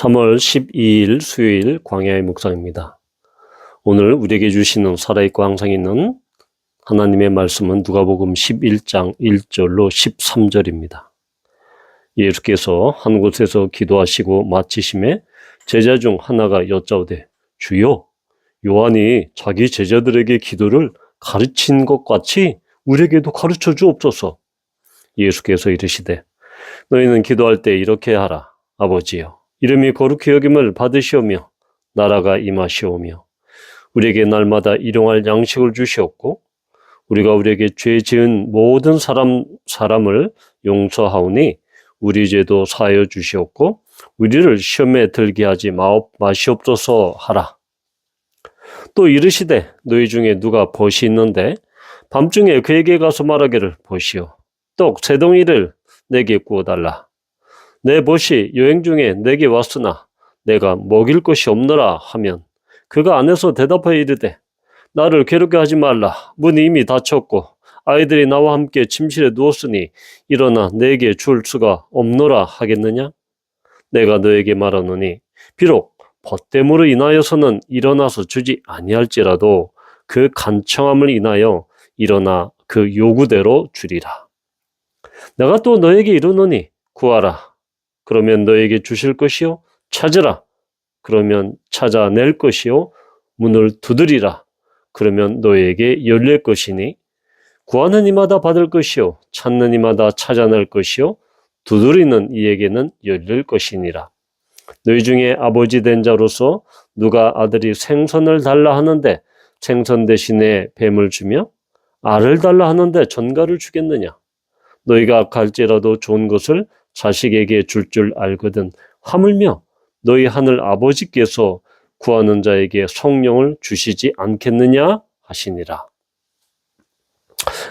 3월 12일 수요일 광야의 묵상입니다. 오늘 우리에게 주시는 살아있고 항상 있는 하나님의 말씀은 누가복음 11장 1절로 13절입니다. 예수께서 한 곳에서 기도하시고 마치심에 제자 중 하나가 여짜오되 주여 요한이 자기 제자들에게 기도를 가르친 것 같이 우리에게도 가르쳐 주옵소서. 예수께서 이르시되 너희는 기도할 때 이렇게 하라 아버지여 이름이 거룩히 여김을 받으시오며 나라가 임하시오며 우리에게 날마다 일용할 양식을 주시옵고 우리가 우리에게 죄 지은 모든 사람 사람을 용서하오니 우리 죄도 사하여 주시옵고 우리를 시험에 들게 하지 마옵 마시옵소서 하라. 또 이르시되 너희 중에 누가 벗이 있는데 밤중에 그에게 가서 말하기를 보시오 떡 세 덩이를 내게 구워달라. 내 벗이 여행 중에 내게 왔으나 내가 먹일 것이 없노라 하면 그가 안에서 대답하여 이르되 나를 괴롭게 하지 말라. 문이 이미 닫혔고 아이들이 나와 함께 침실에 누웠으니 일어나 내게 줄 수가 없노라 하겠느냐? 내가 너에게 말하노니 비록 벗됨으로 인하여서는 일어나서 주지 아니할지라도 그 간청함을 인하여 일어나 그 요구대로 주리라. 내가 또 너에게 이르노니 구하라. 그러면 너에게 주실 것이요 찾으라. 그러면 찾아낼 것이요 문을 두드리라. 그러면 너에게 열릴 것이니 구하는 이마다 받을 것이요 찾는 이마다 찾아낼 것이요 두드리는 이에게는 열릴 것이니라. 너희 중에 아버지 된 자로서 누가 아들이 생선을 달라 하는데 생선 대신에 뱀을 주며 알을 달라 하는데 전갈을 주겠느냐? 너희가 갈지라도 좋은 것을 자식에게 줄줄 알거든 하물며 너희 하늘 아버지께서 구하는 자에게 성령을 주시지 않겠느냐 하시니라.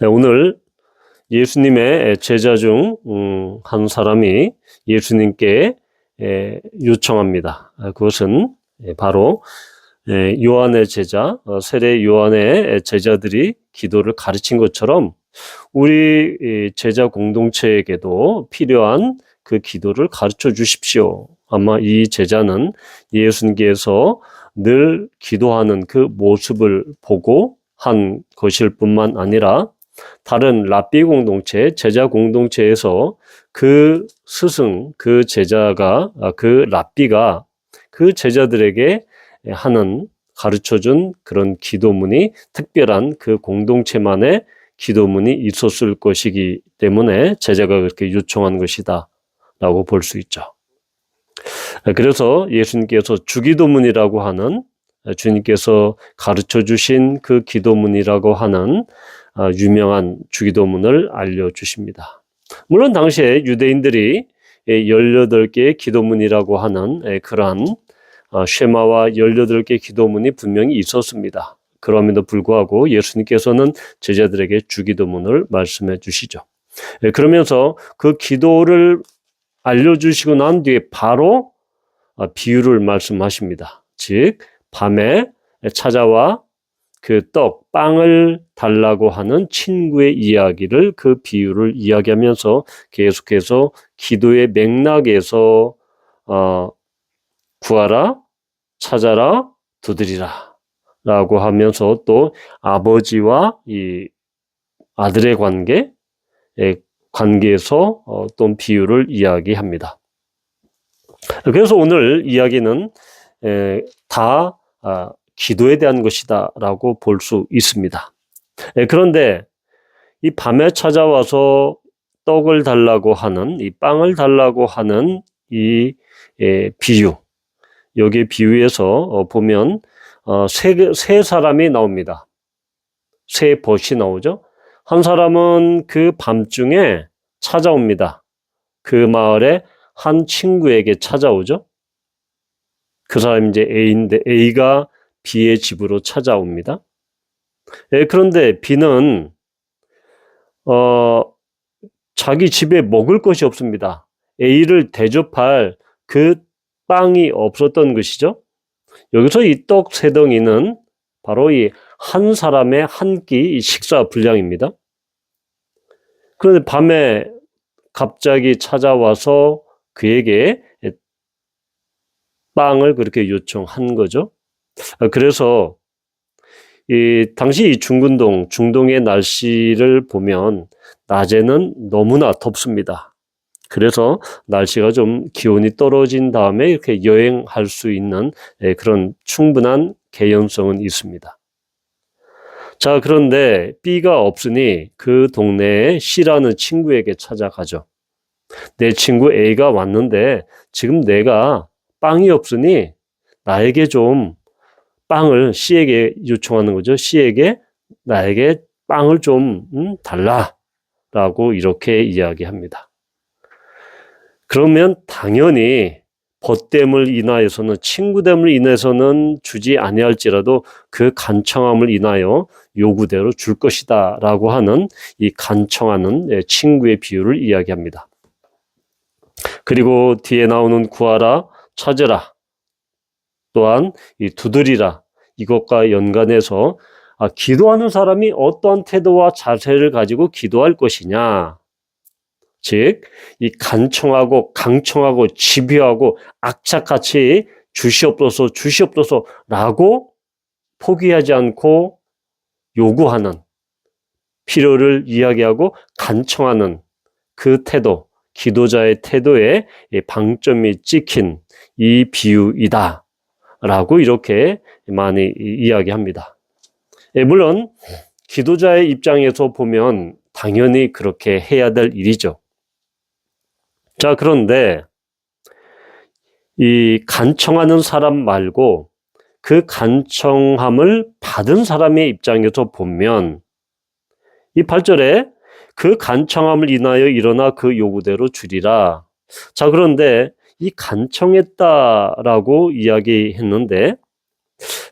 네, 오늘 예수님의 제자 중한 음, 사람이 예수님께 요청합니다. 그것은 바로 요한의 제자, 어, 세례 요한의 제자들이 기도를 가르친 것처럼 우리 제자 공동체에게도 필요한 그 기도를 가르쳐 주십시오. 아마 이 제자는 예수님께서 늘 기도하는 그 모습을 보고 한 것일 뿐만 아니라 다른 랍비 공동체, 제자 공동체에서 그 스승, 그 제자가, 아, 그 랍비가 그 제자들에게 하는 가르쳐 준 그런 기도문이 특별한 그 공동체만의 기도문이 있었을 것이기 때문에 제자가 그렇게 요청한 것이다. 라고 볼 수 있죠. 그래서 예수님께서 주기도문이라고 하는 주님께서 가르쳐 주신 그 기도문이라고 하는 아, 유명한 주기도문을 알려주십니다. 물론 당시에 유대인들이 18개의 기도문이라고 하는 그러한 아, 쉐마와 18개 기도문이 분명히 있었습니다. 그럼에도 불구하고 예수님께서는 제자들에게 주기도문을 말씀해 주시죠. 그러면서 그 기도를 알려주시고 난 뒤에 바로 아, 비유를 말씀하십니다. 즉, 밤에 찾아와 그 떡, 빵을 달라고 하는 친구의 이야기를 그 비유를 이야기하면서 계속해서 기도의 맥락에서 어, 구하라, 찾아라, 두드리라 라고 하면서 또 아버지와 이 아들의 관계, 관계에서 어떤 어 비유를 이야기합니다. 그래서 오늘 이야기는 다 아, 기도에 대한 것이다 라고 볼 수 있습니다. 그런데 이 밤에 찾아와서 떡을 달라고 하는 이 빵을 달라고 하는 이 비유 여기 비유에서 어, 보면 어, 세, 세 사람이 나옵니다. 세 벗이 나오죠. 한 사람은 그 밤중에 찾아옵니다. 그 마을에 한 친구에게 찾아오죠. 그 사람이 이제 A인데 A가 B의 집으로 찾아옵니다. 예, 그런데 B는 어, 자기 집에 먹을 것이 없습니다. A를 대접할 그 빵이 없었던 것이죠. 여기서 이 떡 세 덩이는 바로 이 한 사람의 한 끼 식사 분량입니다. 그런데 밤에 갑자기 찾아와서 그에게 빵을 그렇게 요청한 거죠. 아, 그래서 이 당시 이 중근동, 중동의 날씨를 보면 낮에는 너무나 덥습니다. 그래서 날씨가 좀 기온이 떨어진 다음에 이렇게 여행할 수 있는 예, 그런 충분한 개연성은 있습니다. 자, 그런데 B가 없으니 그 동네에 C라는 친구에게 찾아가죠. 내 친구 A가 왔는데 지금 내가 빵이 없으니 나에게 좀 빵을 C에게 요청하는 거죠. C에게 나에게 빵을 좀 음, 달라라고 이렇게 이야기합니다. 그러면 당연히 벗됨을 인하여서는 친구됨을 인해서는 주지 아니할지라도 그 간청함을 인하여 요구대로 줄 것이다라고 하는 이 간청하는 예, 친구의 비유를 이야기합니다. 그리고 뒤에 나오는 구하라, 찾으라, 또한 이 두드리라 이것과 연관해서 아, 기도하는 사람이 어떠한 태도와 자세를 가지고 기도할 것이냐. 즉, 이 간청하고 강청하고 집요하고 악착같이 주시옵소서 주시옵소서라고 포기하지 않고 요구하는 필요를 이야기하고 간청하는 그 태도, 기도자의 태도에 방점이 찍힌 이 비유이다. 라고 이렇게 많이 이야기합니다. 예, 물론, 기도자의 입장에서 보면 당연히 그렇게 해야 될 일이죠. 자, 그런데 이 간청하는 사람 말고 그 간청함을 받은 사람의 입장에서 보면 이 8절에 그 간청함을 인하여 일어나 그 요구대로 주리라. 자, 그런데 이 간청했다라고 이야기했는데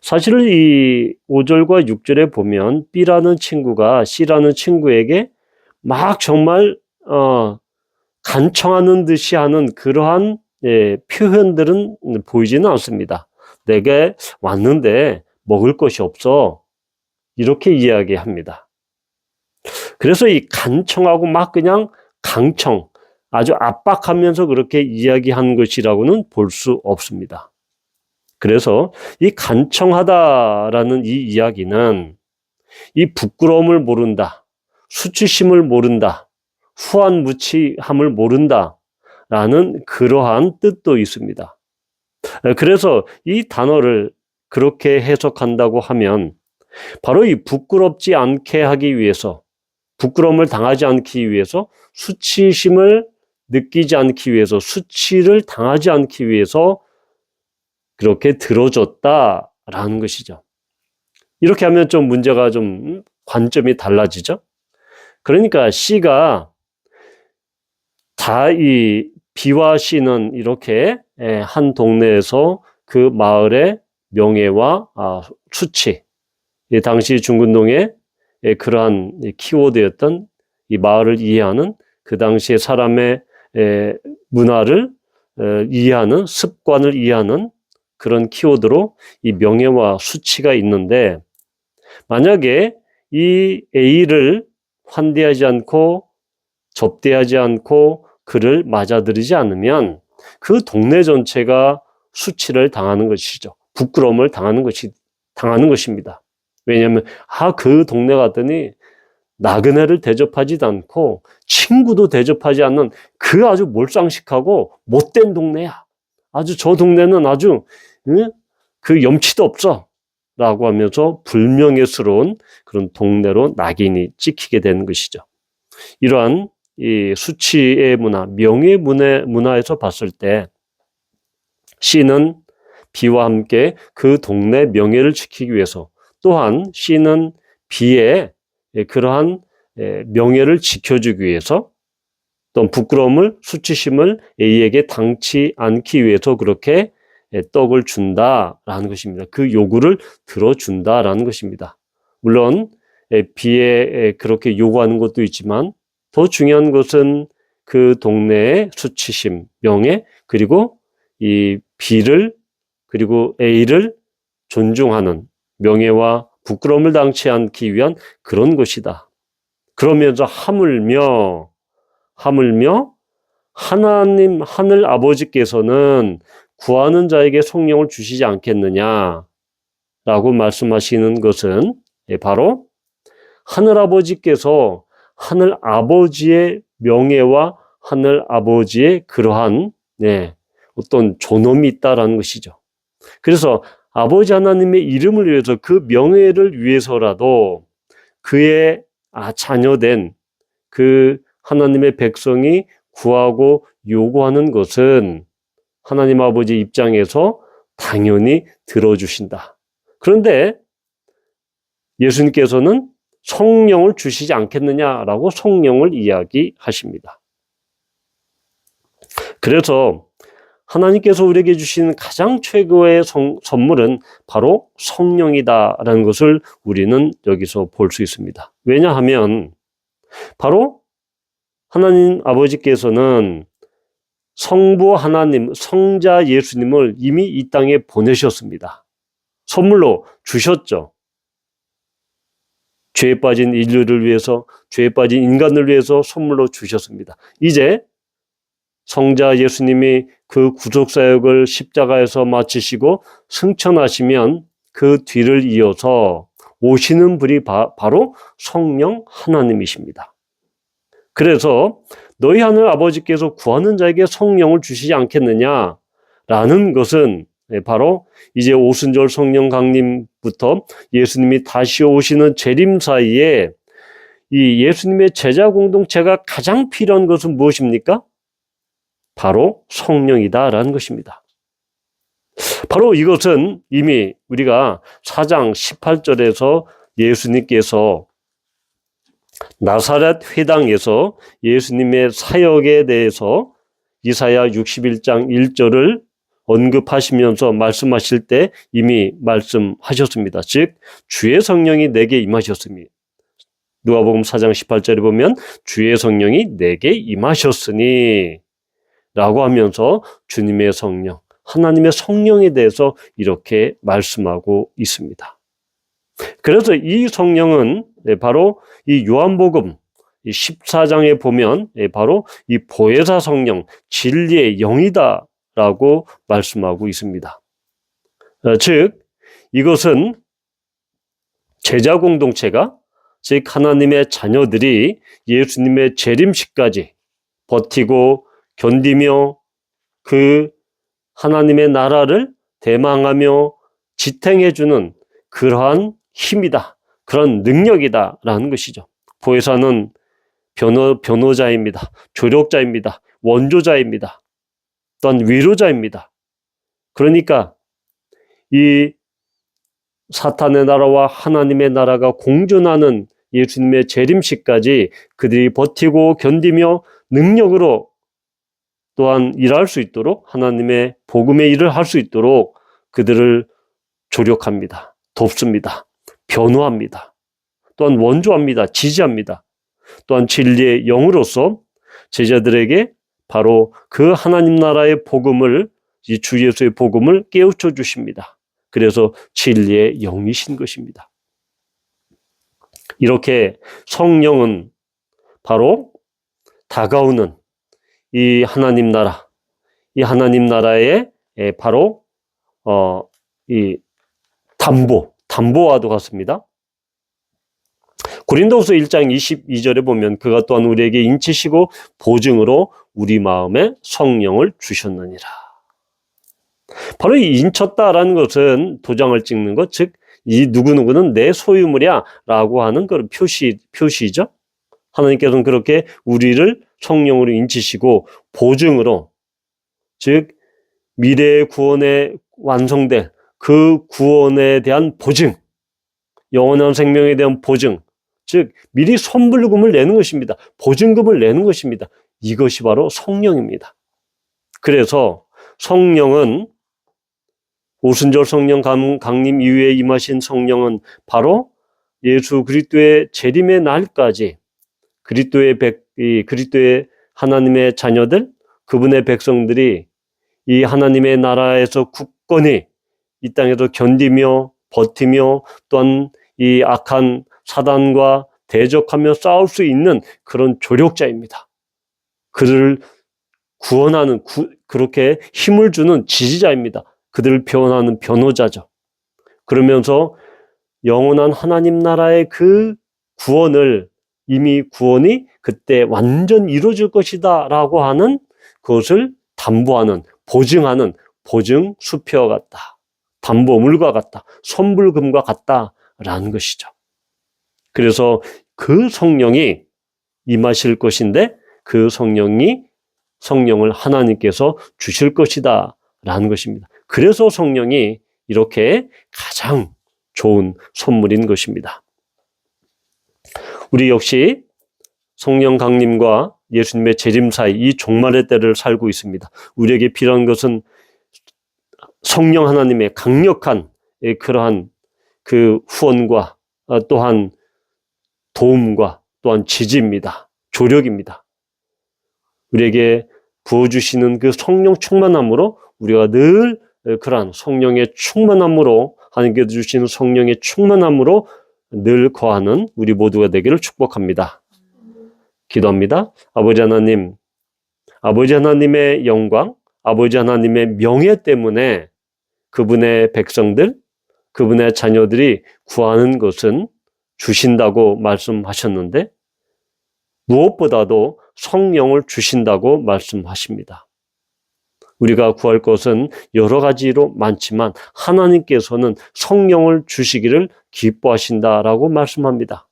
사실은 이 5절과 6절에 보면 B라는 친구가 C라는 친구에게 막 정말 어 간청하는 듯이 하는 그러한 예, 표현들은 보이지는 않습니다. 내게 왔는데 먹을 것이 없어. 이렇게 이야기합니다. 그래서 이 간청하고 막 그냥 강청, 아주 압박하면서 그렇게 이야기한 것이라고는 볼 수 없습니다. 그래서 이 간청하다라는 이 이야기는 이 부끄러움을 모른다, 수치심을 모른다, 후한무치함을 모른다, 라는 그러한 뜻도 있습니다. 그래서 이 단어를 그렇게 해석한다고 하면 바로 이 부끄럽지 않게 하기 위해서, 부끄러움을 당하지 않기 위해서 수치심을 느끼지 않기 위해서 수치를 당하지 않기 위해서 그렇게 들어줬다라는 것이죠. 이렇게 하면 좀 문제가 좀 관점이 달라지죠. 그러니까 C가 다 이 B와 C는 이렇게 한 동네에서 그 마을의 명예와 아, 수치, 당시 중근동의 그러한 키워드였던 이 마을을 이해하는 그 당시의 사람의 문화를 이해하는 습관을 이해하는 그런 키워드로 이 명예와 수치가 있는데 만약에 이 A를 환대하지 않고 접대하지 않고 그를 맞아들이지 않으면 그 동네 전체가 수치를 당하는 것이죠. 부끄러움을 당하는 것이 당하는 것입니다. 왜냐하면 아 그 동네 갔더니 나그네를 대접하지도 않고 친구도 대접하지 않는 그 아주 몰상식하고 못된 동네야. 아주 저 동네는 아주 응? 그 염치도 없어. 라고 하면서 불명예스러운 그런 동네로 낙인이 찍히게 되는 것이죠. 이러한 이 수치의 문화, 명예 문화, 문화에서 봤을 때 C는 B와 함께 그 동네 명예를 지키기 위해서 또한 B의 예, 그러한 예, 명예를 지켜주기 위해서 또 부끄러움을 수치심을 A에게 당치 않기 위해서 그렇게 예, 떡을 준다라는 것입니다. 그 요구를 들어준다라는 것입니다. 물론 B에 그렇게 요구하는 것도 있지만 더 중요한 것은 그 동네의 수치심, 명예 그리고 이 B를 그리고 A를 존중하는 명예와 부끄러움을 당치 않기 위한 그런 것이다. 그러면서 하물며 하물며 하나님 하늘 아버지께서는 구하는 자에게 성령을 주시지 않겠느냐? 라고 말씀하시는 것은 예, 바로 하늘 아버지께서 하늘 아버지의 명예와 하늘 아버지의 그러한 네, 어떤 존엄이 있다라는 것이죠. 그래서 아버지 하나님의 이름을 위해서 그 명예를 위해서라도 그의 아, 자녀된 그 하나님의 백성이 구하고 요구하는 것은 하나님 아버지 입장에서 당연히 들어주신다. 그런데 예수님께서는 성령을 주시지 않겠느냐라고 성령을 이야기하십니다. 그래서 하나님께서 우리에게 주신 가장 최고의 성, 선물은 바로 성령이다라는 것을 우리는 여기서 볼 수 있습니다. 왜냐하면 바로 하나님 아버지께서는 성부 하나님, 성자 예수님을 이미 이 땅에 보내셨습니다. 선물로 주셨죠. 죄에 빠진 인류를 위해서, 죄에 빠진 인간을 위해서 선물로 주셨습니다. 이제 성자 예수님이 그 구속사역을 십자가에서 마치시고 승천하시면 그 뒤를 이어서 오시는 분이 바, 로 성령 하나님이십니다. 그래서 너희 하늘 아버지께서 구하는 자에게 성령을 주시지 않겠느냐 라는 것은 바로 이제 오순절 성령 강림부터 예수님이 다시 오시는 재림 사이에 이 예수님의 제자 공동체가 가장 필요한 것은 무엇입니까? 바로 성령이다라는 것입니다. 바로 이것은 이미 우리가 4장 18절에서 예수님께서 나사렛 회당에서 예수님의 사역에 대해서 이사야 61장 1절을 언급하시면서 말씀하실 때 이미 말씀하셨습니다. 즉 주의 성령이 내게 임하셨습니다. 누가복음 4장 18절에 보면 주의 성령이 내게 임하셨으니 라고 하면서 주님의 성령, 하나님의 성령에 대해서 이렇게 말씀하고 있습니다. 그래서 이 성령은 네, 바로 이 요한복음 14장에 보면 네, 바로 이 보혜사 성령, 진리의 영이다 라고 말씀하고 있습니다. 어, 즉, 이것은 제자 공동체가 즉 하나님의 자녀들이 예수님의 재림식까지 버티고 견디며 그 하나님의 나라를 대망하며 지탱해주는 그러한 힘이다. 그런 능력이다 라는 것이죠. 보혜사는 변호, 변호자입니다. 조력자입니다. 원조자입니다. 또한 위로자입니다. 그러니까 이 사탄의 나라와 하나님의 나라가 공존하는 예수님의 재림식까지 그들이 버티고 견디며 능력으로 또한 일할 수 있도록 하나님의 복음의 일을 할 수 있도록 그들을 조력합니다. 돕습니다. 변호합니다. 또한 원조합니다. 지지합니다. 또한 진리의 영으로서 제자들에게 바로 그 하나님 나라의 복음을 이 주 예수의 복음을 깨우쳐 주십니다. 그래서 진리의 영이신 것입니다. 이렇게 성령은 바로 다가오는 이 하나님 나라, 이 하나님 나라의 바로 어, 이 담보, 담보와도 같습니다. 고린도후서 1장 22절에 보면 그가 또한 우리에게 인치시고 보증으로 우리 마음에 성령을 주셨느니라. 바로 이 인쳤다라는 것은 도장을 찍는 것, 즉, 이 누구누구는 내 소유물이야 라고 하는 그런 표시, 표시죠. 하나님께서는 그렇게 우리를 성령으로 인치시고 보증으로, 즉, 미래의 구원에 완성될 그 구원에 대한 보증, 영원한 생명에 대한 보증, 즉, 미리 선불금을 내는 것입니다. 보증금을 내는 것입니다. 이것이 바로 성령입니다. 그래서 성령은 오순절 성령 강림 이후에 임하신 성령은 바로 예수 그리스도의 재림의 날까지 그리스도의 그리스도의 하나님의 자녀들, 그분의 백성들이 이 하나님의 나라에서 굳건히 이 땅에서 견디며 버티며 또한 이 악한 사단과 대적하며 싸울 수 있는 그런 조력자입니다. 그를 구원하는 구- 그렇게 힘을 주는 지지자입니다. 그들을 변호하는 변호자죠. 그러면서 영원한 하나님 나라의 그 구원을 이미 구원이 그때 완전 이루어질 것이다라고 하는 그것을 담보하는 보증하는 보증 수표와 같다. 담보물과 같다. 선불금과 같다라는 것이죠. 그래서 그 성령이 임하실 것인데 그 성령이 성령을 하나님께서 주실 것이다 라는 것입니다. 그래서 성령이 이렇게 가장 좋은 선물인 것입니다. 우리 역시 성령 강림과 예수님의 재림 사이 이 종말의 때를 살고 있습니다. 우리에게 필요한 것은 성령 하나님의 강력한 예, 그러한 그 후원과 어, 또한 도움과 또한 지지입니다. 조력입니다. 우리에게 부어주시는 그 성령 충만함으로 우리가 늘 그러한 성령의 충만함으로 하나님께서 주시는 성령의 충만함으로 늘 거하는 우리 모두가 되기를 축복합니다. 기도합니다. 아버지 하나님, 아버지 하나님의 영광, 아버지 하나님의 명예 때문에 그분의 백성들, 그분의 자녀들이 구하는 것은 주신다고 말씀하셨는데 무엇보다도 성령을 주신다고 말씀하십니다. 우리가 구할 것은 여러 가지로 많지만 하나님께서는 성령을 주시기를 기뻐하신다라고 말씀합니다.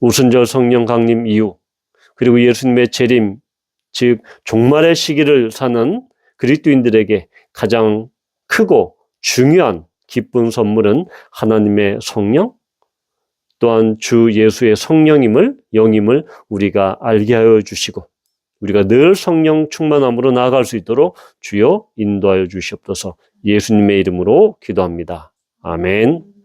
우순절 성령 강림 이후 그리고 예수님의 재림 즉 종말의 시기를 사는 그리스도인들에게 가장 크고 중요한 기쁜 선물은 하나님의 성령 또한 주 예수의 성령임을 영임을 우리가 알게 하여 주시고 우리가 늘 성령 충만함으로 나아갈 수 있도록 주여 인도하여 주시옵소서 예수님의 이름으로 기도합니다. 아멘.